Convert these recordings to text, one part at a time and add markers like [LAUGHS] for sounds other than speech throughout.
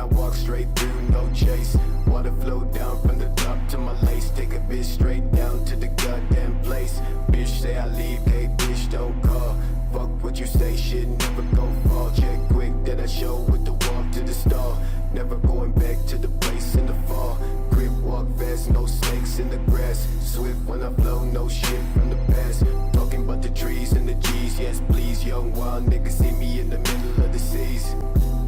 I walk straight through, no chase. Water flow down from the top to my lace. Take a bitch straight down to the goddamn place. Bitch say I leave, hey bitch don't call. Fuck what you say, shit never go fall. Check quick that I show with the walk to the stall. Never going back to the place in the fall. Grip walk fast, no snakes in the grass. Swift when I flow, no shit from the past. Talking about the trees and the G's, yes please. Young wild niggas see me in the middle of the seas.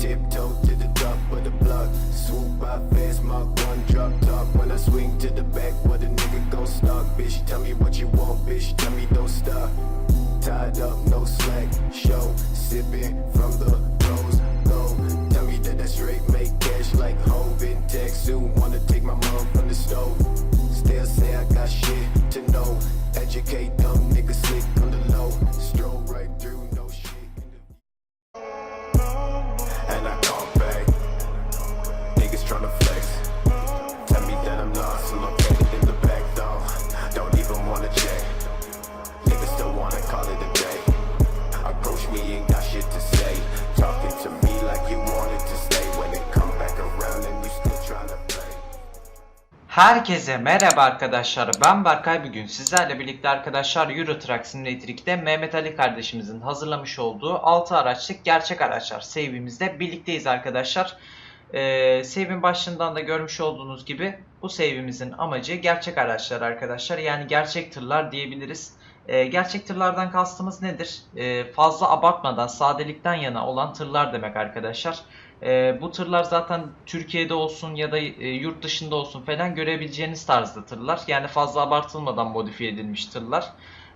Tiptoe to the top of the block. Swoop by fast, mark one drop top. When I swing to the Herkese merhaba arkadaşlar. Ben Berkay bugün sizlerle birlikte arkadaşlar Euro Truck Simulator 2'de Mehmet Ali kardeşimizin hazırlamış olduğu 6 araçlık gerçek araçlar save'imizde birlikteyiz arkadaşlar. Ee, save'in başlığından da görmüş olduğunuz gibi bu save'imizin amacı gerçek araçlar arkadaşlar. Yani gerçek tırlar diyebiliriz. Ee, gerçek tırlardan kastımız nedir? Ee, fazla abartmadan sadelikten yana olan tırlar demek arkadaşlar. Ee, bu tırlar zaten Türkiye'de olsun ya da e, yurt dışında olsun falan görebileceğiniz tarzda tırlar. Yani fazla abartılmadan modifiye edilmiş tırlar.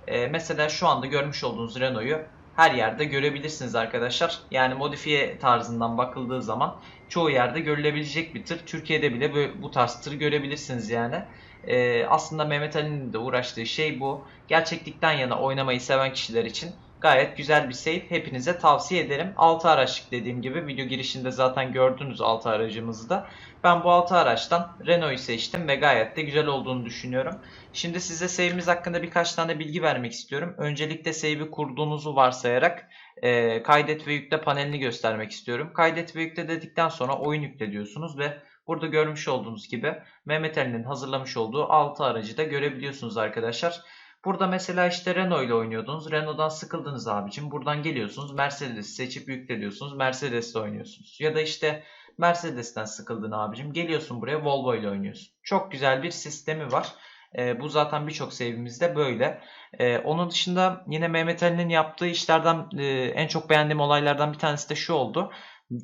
Ee, mesela şu anda görmüş olduğunuz Renault'u her yerde görebilirsiniz arkadaşlar. Yani modifiye tarzından bakıldığı zaman çoğu yerde görülebilecek bir tır. Türkiye'de bile bu, bu tarz tır görebilirsiniz yani. Ee, aslında Mehmet Ali'nin de uğraştığı şey bu. Gerçeklikten yana oynamayı seven kişiler için Gayet güzel bir save. Hepinize tavsiye ederim. 6 araçlık dediğim gibi video girişinde zaten gördünüz 6 aracımızı da. Ben bu 6 araçtan Renault'u seçtim ve gayet de güzel olduğunu düşünüyorum. Şimdi size save'imiz hakkında birkaç tane bilgi vermek istiyorum. Öncelikle save'i kurduğunuzu varsayarak e, kaydet ve yükle panelini göstermek istiyorum. Kaydet ve yükle dedikten sonra oyun yükle diyorsunuz ve burada görmüş olduğunuz gibi Mehmet Ali'nin hazırlamış olduğu 6 aracı da görebiliyorsunuz arkadaşlar. Burada mesela işte Renault ile oynuyordunuz. Renault'dan sıkıldınız abicim. Buradan geliyorsunuz. Mercedes seçip yükleniyorsunuz. Mercedes'le oynuyorsunuz. Ya da işte Mercedes'ten sıkıldın abicim. Geliyorsun buraya Volvo ile oynuyorsun. Çok güzel bir sistemi var. Ee, bu zaten birçok save'imizde böyle. Ee, onun dışında yine Mehmet Ali'nin yaptığı işlerden e, en çok beğendiğim olaylardan bir tanesi de şu oldu.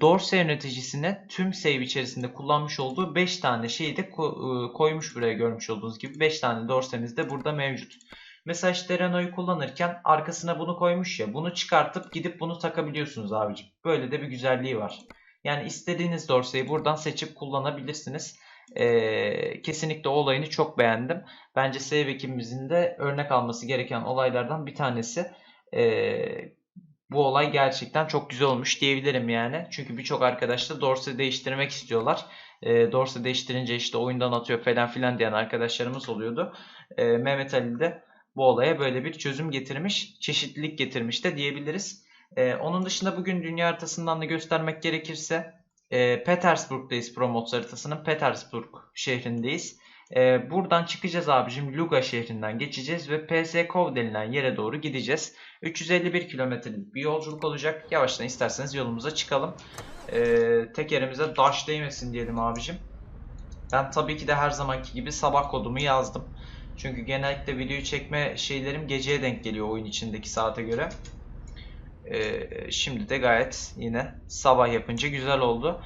Dorse yöneticisine tüm save içerisinde kullanmış olduğu 5 tane şeyi de e, koymuş buraya görmüş olduğunuz gibi. 5 tane dorsemiz de burada mevcut. Mesela işte Renault'u kullanırken arkasına bunu koymuş ya. Bunu çıkartıp gidip bunu takabiliyorsunuz abicim. Böyle de bir güzelliği var. Yani istediğiniz dorseyi buradan seçip kullanabilirsiniz. Ee, kesinlikle olayını çok beğendim. Bence save ekibimizin de örnek alması gereken olaylardan bir tanesi. Ee, bu olay gerçekten çok güzel olmuş diyebilirim yani. Çünkü birçok arkadaş da dorse değiştirmek istiyorlar. E, dorse değiştirince işte oyundan atıyor falan filan diyen arkadaşlarımız oluyordu. E, Mehmet Ali de bu olaya böyle bir çözüm getirmiş, çeşitlilik getirmiş de diyebiliriz. E, onun dışında bugün dünya haritasından da göstermek gerekirse e, Petersburg'dayız Promotes haritasının Petersburg şehrindeyiz. E, buradan çıkacağız abicim Luga şehrinden geçeceğiz ve Pskov denilen yere doğru gideceğiz. 351 kilometrelik bir yolculuk olacak. Yavaştan isterseniz yolumuza çıkalım. E, tekerimize daş değmesin diyelim abicim. Ben tabii ki de her zamanki gibi sabah kodumu yazdım. Çünkü genellikle videoyu çekme şeylerim geceye denk geliyor oyun içindeki saate göre. Ee, şimdi de gayet yine sabah yapınca güzel oldu.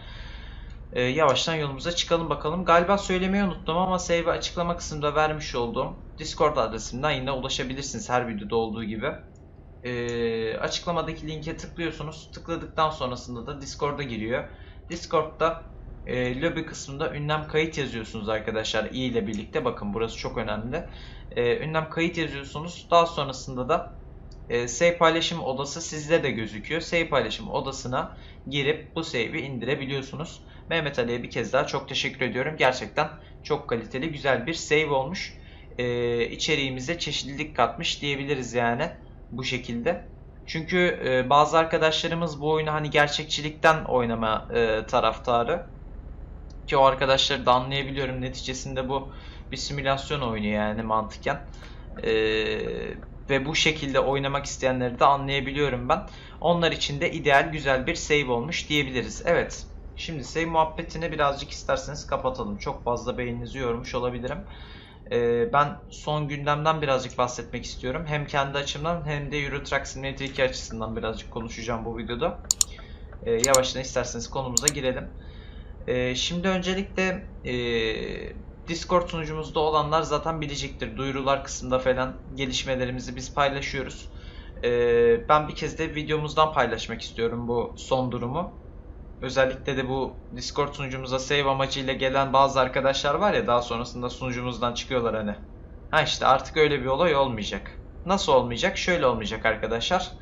Ee, yavaştan yolumuza çıkalım bakalım. Galiba söylemeyi unuttum ama save açıklama kısmında vermiş olduğum Discord adresimden yine ulaşabilirsiniz her videoda olduğu gibi. Ee, açıklamadaki linke tıklıyorsunuz. Tıkladıktan sonrasında da Discord'a giriyor. Discord'da e, lobi kısmında ünlem kayıt yazıyorsunuz arkadaşlar i ile birlikte. Bakın burası çok önemli. E, ünlem kayıt yazıyorsunuz. Daha sonrasında da e, save paylaşım odası sizde de gözüküyor. Save paylaşım odasına girip bu save'i indirebiliyorsunuz. Mehmet Ali'ye bir kez daha çok teşekkür ediyorum. Gerçekten çok kaliteli, güzel bir save olmuş. E, içeriğimize çeşitlilik katmış diyebiliriz yani bu şekilde. Çünkü e, bazı arkadaşlarımız bu oyunu hani gerçekçilikten oynama e, taraftarı. Ki o arkadaşları da anlayabiliyorum. Neticesinde bu bir simülasyon oyunu yani mantıken. E, ve bu şekilde oynamak isteyenleri de anlayabiliyorum ben. Onlar için de ideal güzel bir save olmuş diyebiliriz. Evet. Şimdi save muhabbetini birazcık isterseniz kapatalım. Çok fazla beyninizi yormuş olabilirim. Ee, ben son gündemden birazcık bahsetmek istiyorum. Hem kendi açımdan hem de Euro Truck Simulator 2 açısından birazcık konuşacağım bu videoda. Ee, yavaştan isterseniz konumuza girelim. Ee, şimdi öncelikle ee, Discord sunucumuzda olanlar zaten bilecektir. Duyurular kısmında falan gelişmelerimizi biz paylaşıyoruz. Ee, ben bir kez de videomuzdan paylaşmak istiyorum bu son durumu. Özellikle de bu Discord sunucumuza save amacıyla gelen bazı arkadaşlar var ya daha sonrasında sunucumuzdan çıkıyorlar hani. Ha işte artık öyle bir olay olmayacak. Nasıl olmayacak? Şöyle olmayacak arkadaşlar.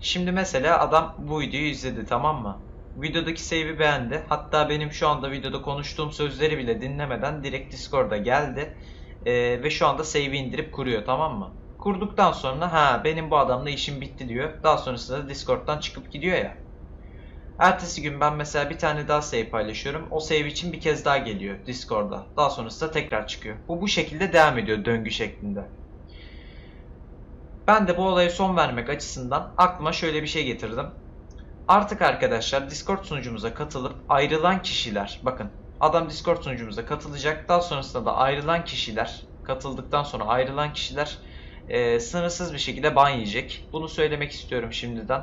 Şimdi mesela adam bu videoyu izledi tamam mı? Videodaki save'i beğendi. Hatta benim şu anda videoda konuştuğum sözleri bile dinlemeden direkt Discord'a geldi. Ee, ve şu anda save'i indirip kuruyor tamam mı? Kurduktan sonra ha benim bu adamla işim bitti diyor. Daha sonrasında da Discord'dan çıkıp gidiyor ya. Ertesi gün ben mesela bir tane daha save paylaşıyorum. O save için bir kez daha geliyor Discord'da. Daha sonrasında tekrar çıkıyor. Bu bu şekilde devam ediyor döngü şeklinde. Ben de bu olaya son vermek açısından aklıma şöyle bir şey getirdim. Artık arkadaşlar Discord sunucumuza katılıp ayrılan kişiler, bakın adam Discord sunucumuza katılacak. Daha sonrasında da ayrılan kişiler, katıldıktan sonra ayrılan kişiler e, sınırsız bir şekilde ban yiyecek. Bunu söylemek istiyorum şimdiden.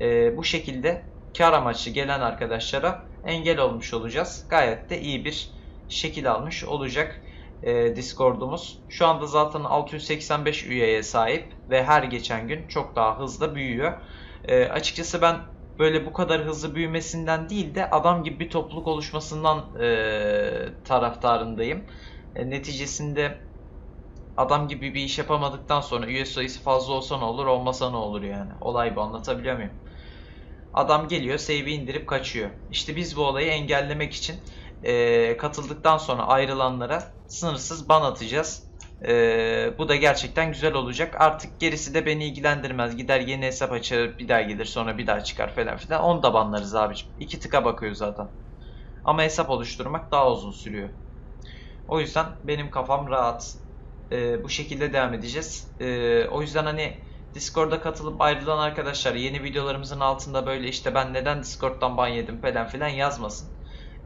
E, bu şekilde kar amaçlı gelen arkadaşlara engel olmuş olacağız. Gayet de iyi bir şekil almış olacak e, Discord'umuz. Şu anda zaten 685 üyeye sahip ve her geçen gün çok daha hızlı büyüyor. E, açıkçası ben böyle bu kadar hızlı büyümesinden değil de adam gibi bir topluluk oluşmasından e, taraftarındayım. E, neticesinde adam gibi bir iş yapamadıktan sonra üye sayısı fazla olsa ne olur olmasa ne olur yani. Olay bu anlatabiliyor muyum? Adam geliyor save'i indirip kaçıyor. İşte biz bu olayı engellemek için e, katıldıktan sonra ayrılanlara sınırsız ban atacağız. E, bu da gerçekten güzel olacak. Artık gerisi de beni ilgilendirmez. Gider yeni hesap açar bir daha gelir sonra bir daha çıkar falan filan. Onu da banlarız abicim. İki tıka bakıyor zaten. Ama hesap oluşturmak daha uzun sürüyor. O yüzden benim kafam rahat. E, bu şekilde devam edeceğiz. E, o yüzden hani Discord'a katılıp ayrılan arkadaşlar yeni videolarımızın altında böyle işte ben neden Discord'dan ban yedim falan filan yazmasın.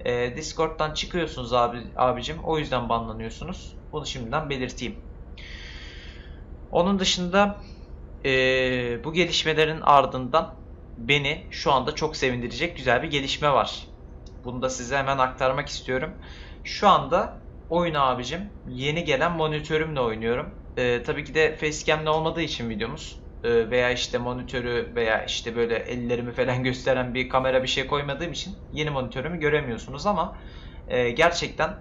Ee, Discord'dan çıkıyorsunuz abi abicim. O yüzden banlanıyorsunuz. Bunu şimdiden belirteyim. Onun dışında ee, bu gelişmelerin ardından beni şu anda çok sevindirecek güzel bir gelişme var. Bunu da size hemen aktarmak istiyorum. Şu anda oyun abicim yeni gelen monitörümle oynuyorum. Ee, tabii ki de facecam'le olmadığı için videomuz e, veya işte monitörü veya işte böyle ellerimi falan [LAUGHS] gösteren bir kamera bir şey koymadığım için yeni monitörümü göremiyorsunuz ama e, gerçekten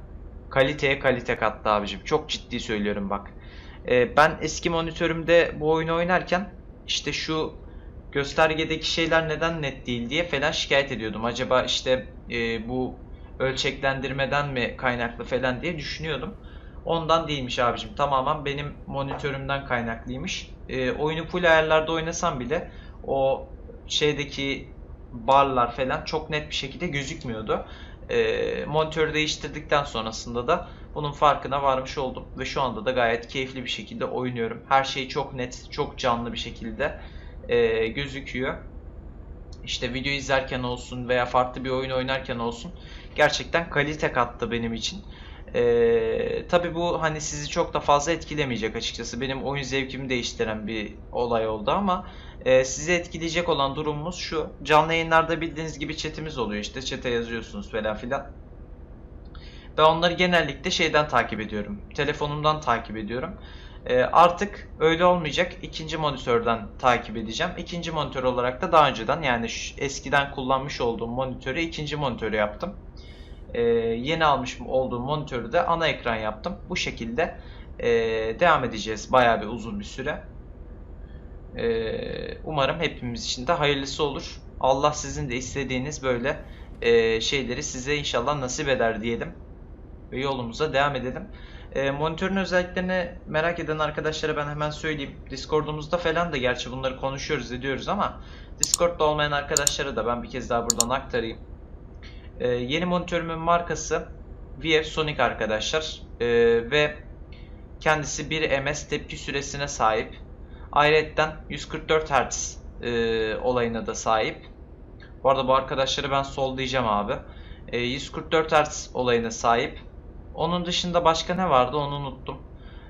kaliteye kalite kattı abicim. Çok ciddi söylüyorum bak. E, ben eski monitörümde bu oyunu oynarken işte şu göstergedeki şeyler neden net değil diye falan şikayet ediyordum. Acaba işte e, bu ölçeklendirmeden mi kaynaklı falan diye düşünüyordum. Ondan değilmiş abicim. Tamamen benim monitörümden kaynaklıymış. E, oyunu full ayarlarda oynasam bile o şeydeki barlar falan çok net bir şekilde gözükmüyordu. E, monitörü değiştirdikten sonrasında da bunun farkına varmış oldum. Ve şu anda da gayet keyifli bir şekilde oynuyorum. Her şey çok net, çok canlı bir şekilde e, gözüküyor. İşte video izlerken olsun veya farklı bir oyun oynarken olsun gerçekten kalite kattı benim için. Ee, tabii bu hani sizi çok da fazla etkilemeyecek açıkçası. Benim oyun zevkimi değiştiren bir olay oldu ama e, sizi etkileyecek olan durumumuz şu. Canlı yayınlarda bildiğiniz gibi chatimiz oluyor işte chat'e yazıyorsunuz falan filan. Ben onları genellikle şeyden takip ediyorum. Telefonumdan takip ediyorum. Ee, artık öyle olmayacak. İkinci monitörden takip edeceğim. İkinci monitör olarak da daha önceden yani şu eskiden kullanmış olduğum monitörü ikinci monitörü yaptım. Ee, yeni almış olduğum monitörü de ana ekran yaptım. Bu şekilde e, devam edeceğiz bayağı bir uzun bir süre. Ee, umarım hepimiz için de hayırlısı olur. Allah sizin de istediğiniz böyle e, şeyleri size inşallah nasip eder diyelim. Ve yolumuza devam edelim. E, monitörün özelliklerini merak eden arkadaşlara ben hemen söyleyeyim. Discord'umuzda falan da gerçi bunları konuşuyoruz ediyoruz ama Discord'da olmayan arkadaşlara da ben bir kez daha buradan aktarayım. E, yeni monitörümün markası VF Sonic arkadaşlar. E, ve kendisi 1 ms tepki süresine sahip. Ayrıca 144 Hz e, olayına da sahip. Bu arada bu arkadaşları ben sol diyeceğim abi. E, 144 Hz olayına sahip. Onun dışında başka ne vardı onu unuttum.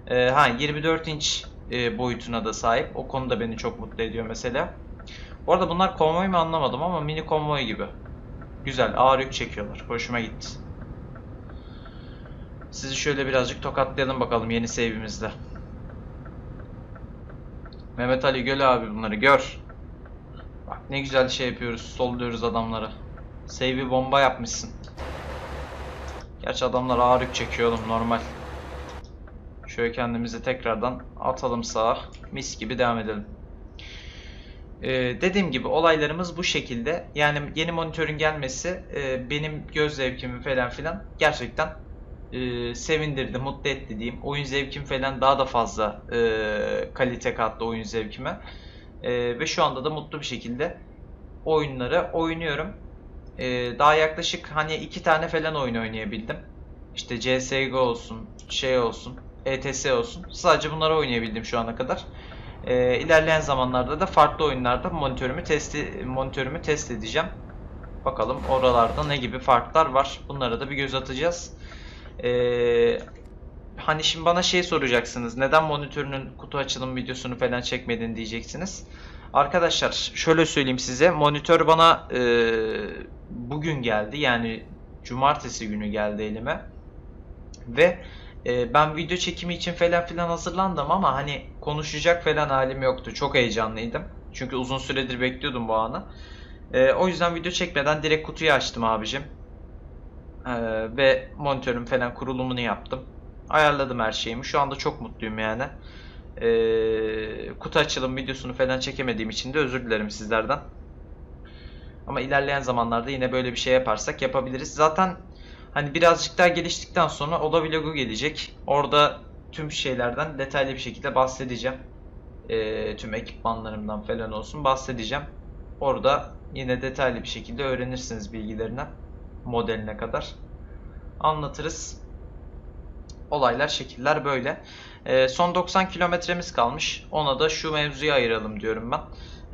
E, ha 24 inç e, boyutuna da sahip. O konuda beni çok mutlu ediyor mesela. Bu arada bunlar konvoy mu anlamadım ama mini konvoy gibi. Güzel ağır yük çekiyorlar. Hoşuma gitti. Sizi şöyle birazcık tokatlayalım bakalım yeni save'imizde. Mehmet Ali Göl abi bunları gör. Bak ne güzel şey yapıyoruz. Solluyoruz adamları. Save'i bomba yapmışsın. Gerçi adamlar ağır yük çekiyor oğlum normal. Şöyle kendimizi tekrardan atalım sağa. Mis gibi devam edelim. Ee, dediğim gibi olaylarımız bu şekilde. Yani yeni monitörün gelmesi e, benim göz zevkimi falan filan gerçekten e, sevindirdi, mutlu etti diyeyim. Oyun zevkim falan daha da fazla e, kalite kattı oyun zevkime. E, ve şu anda da mutlu bir şekilde oyunları oynuyorum. E, daha yaklaşık hani iki tane falan oyun oynayabildim. İşte CSGO olsun, şey olsun, ETS olsun. Sadece bunları oynayabildim şu ana kadar. E, ilerleyen zamanlarda da farklı oyunlarda monitörümü test monitörümü test edeceğim. Bakalım oralarda ne gibi farklar var. Bunlara da bir göz atacağız. Ee, hani şimdi bana şey soracaksınız. Neden monitörünün kutu açılım videosunu falan çekmedin diyeceksiniz. Arkadaşlar şöyle söyleyeyim size. Monitör bana e, bugün geldi. Yani cumartesi günü geldi elime. Ve e, ben video çekimi için falan filan hazırlandım ama hani konuşacak falan halim yoktu. Çok heyecanlıydım. Çünkü uzun süredir bekliyordum bu anı. E, o yüzden video çekmeden direkt kutuyu açtım abicim. Ee, ve monitörüm falan kurulumunu yaptım. Ayarladım her şeyimi. Şu anda çok mutluyum yani. Ee, kutu açılım videosunu falan çekemediğim için de özür dilerim sizlerden. Ama ilerleyen zamanlarda yine böyle bir şey yaparsak yapabiliriz. Zaten hani birazcık daha geliştikten sonra Oda Vlog'u gelecek. Orada tüm şeylerden detaylı bir şekilde bahsedeceğim. Ee, tüm ekipmanlarımdan falan olsun bahsedeceğim. Orada yine detaylı bir şekilde öğrenirsiniz bilgilerinden modeline kadar anlatırız. Olaylar, şekiller böyle. Ee, son 90 kilometremiz kalmış. Ona da şu mevzuyu ayıralım diyorum ben.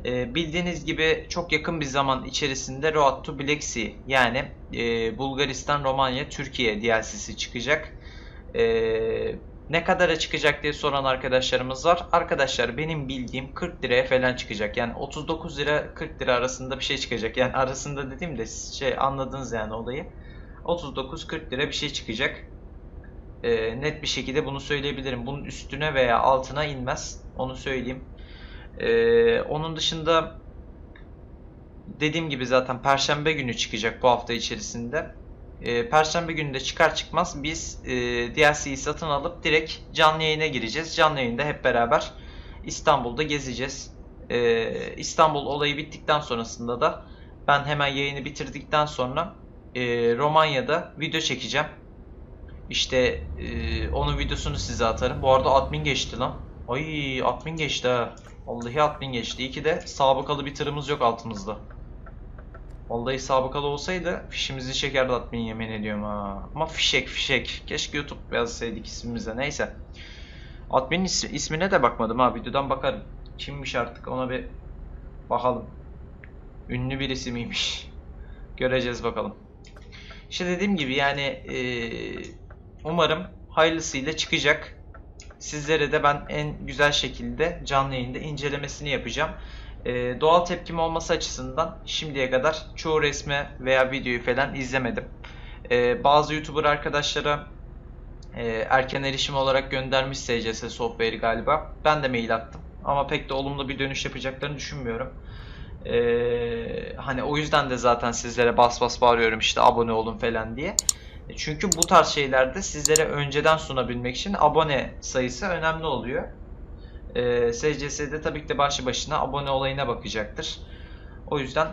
Ee, bildiğiniz gibi çok yakın bir zaman içerisinde Road to Black Sea yani e, Bulgaristan, Romanya, Türkiye DLC'si çıkacak. Ee, ne kadara çıkacak diye soran arkadaşlarımız var. Arkadaşlar benim bildiğim 40 liraya falan çıkacak. Yani 39 lira 40 lira arasında bir şey çıkacak. Yani arasında dediğim de şey anladınız yani olayı. 39-40 lira bir şey çıkacak. Ee, net bir şekilde bunu söyleyebilirim. Bunun üstüne veya altına inmez. Onu söyleyeyim. Ee, onun dışında dediğim gibi zaten Perşembe günü çıkacak bu hafta içerisinde. Ee, Perşembe günü de çıkar çıkmaz biz e, DLC'yi satın alıp direkt canlı yayına gireceğiz. Canlı yayında hep beraber İstanbul'da gezeceğiz. Ee, İstanbul olayı bittikten sonrasında da ben hemen yayını bitirdikten sonra e, Romanya'da video çekeceğim. İşte e, onun videosunu size atarım. Bu arada admin geçti lan. Ay admin geçti ha. Vallahi admin geçti. İyi ki de sabıkalı bir tırımız yok altımızda. Vallahi sabıkalı olsaydı fişimizi çekerdi admin yemin ediyorum ha. Ama fişek fişek. Keşke YouTube yazsaydık ismimize. Neyse. Admin is- ismine de bakmadım ha. Videodan bakarım. Kimmiş artık ona bir bakalım. Ünlü birisi miymiş? [LAUGHS] Göreceğiz bakalım. İşte dediğim gibi yani eee, umarım hayırlısıyla çıkacak. Sizlere de ben en güzel şekilde canlı yayında incelemesini yapacağım. Eee, doğal tepkim olması açısından şimdiye kadar çoğu resme veya videoyu falan izlemedim. Eee, bazı YouTuber arkadaşlara eee, erken erişim olarak göndermiş SCS Software galiba. Ben de mail attım. Ama pek de olumlu bir dönüş yapacaklarını düşünmüyorum. Ee, hani o yüzden de zaten sizlere bas bas bağırıyorum işte abone olun falan diye. E, Çünkü bu tarz şeylerde sizlere önceden sunabilmek için abone sayısı önemli oluyor. Ee, SCS'de tabii ki de başlı başına abone olayına bakacaktır. O yüzden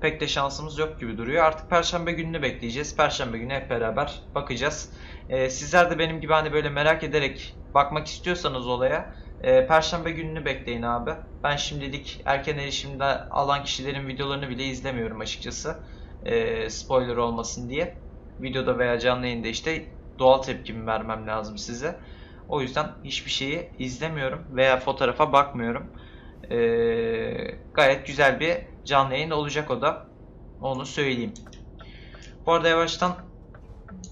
pek de şansımız yok gibi duruyor. Artık Perşembe gününü bekleyeceğiz. Perşembe günü hep beraber bakacağız. Ee, sizler de benim gibi hani böyle merak ederek bakmak istiyorsanız olaya e, Perşembe gününü bekleyin abi. Ben şimdilik erken erişimde alan kişilerin videolarını bile izlemiyorum açıkçası. Spoiler olmasın diye. Videoda veya canlı yayında işte doğal tepkimi vermem lazım size. O yüzden hiçbir şeyi izlemiyorum veya fotoğrafa bakmıyorum. Ee, gayet güzel bir canlı yayın olacak o da. Onu söyleyeyim. Bu arada yavaştan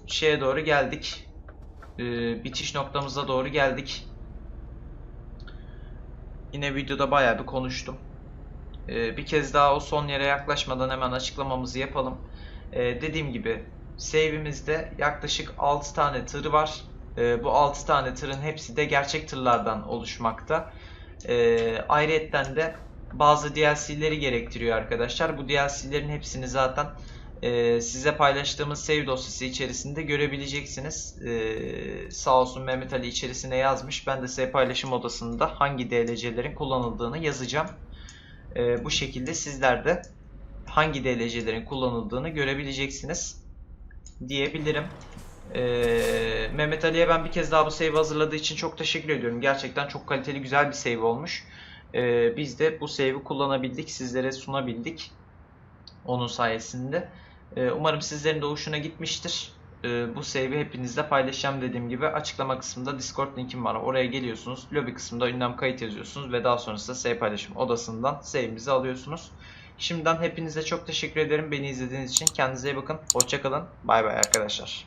şeye doğru geldik. Ee, bitiş noktamıza doğru geldik. Yine videoda bayağı bir konuştum. Ee, bir kez daha o son yere yaklaşmadan hemen açıklamamızı yapalım. Ee, dediğim gibi save'imizde yaklaşık 6 tane tır var. Ee, bu 6 tane tırın hepsi de gerçek tırlardan oluşmakta. Ee, ayrıyetten de bazı DLC'leri gerektiriyor arkadaşlar. Bu DLC'lerin hepsini zaten e, size paylaştığımız save dosyası içerisinde görebileceksiniz. Ee, sağ olsun Mehmet Ali içerisine yazmış. Ben de size paylaşım odasında hangi DLC'lerin kullanıldığını yazacağım. Ee, bu şekilde sizler de hangi DLC'lerin kullanıldığını görebileceksiniz diyebilirim. Ee, Mehmet Ali'ye ben bir kez daha bu save hazırladığı için çok teşekkür ediyorum. Gerçekten çok kaliteli güzel bir save olmuş. Ee, biz de bu save'i kullanabildik, sizlere sunabildik. Onun sayesinde. Ee, umarım sizlerin de hoşuna gitmiştir. Ee, bu save'i hepinizle paylaşacağım dediğim gibi. Açıklama kısmında Discord linkim var. Oraya geliyorsunuz. Lobby kısmında ünlem kayıt yazıyorsunuz ve daha sonrasında save paylaşım odasından save'imizi alıyorsunuz. Şimdiden hepinize çok teşekkür ederim beni izlediğiniz için. Kendinize iyi bakın. Hoşçakalın. Bay bay arkadaşlar.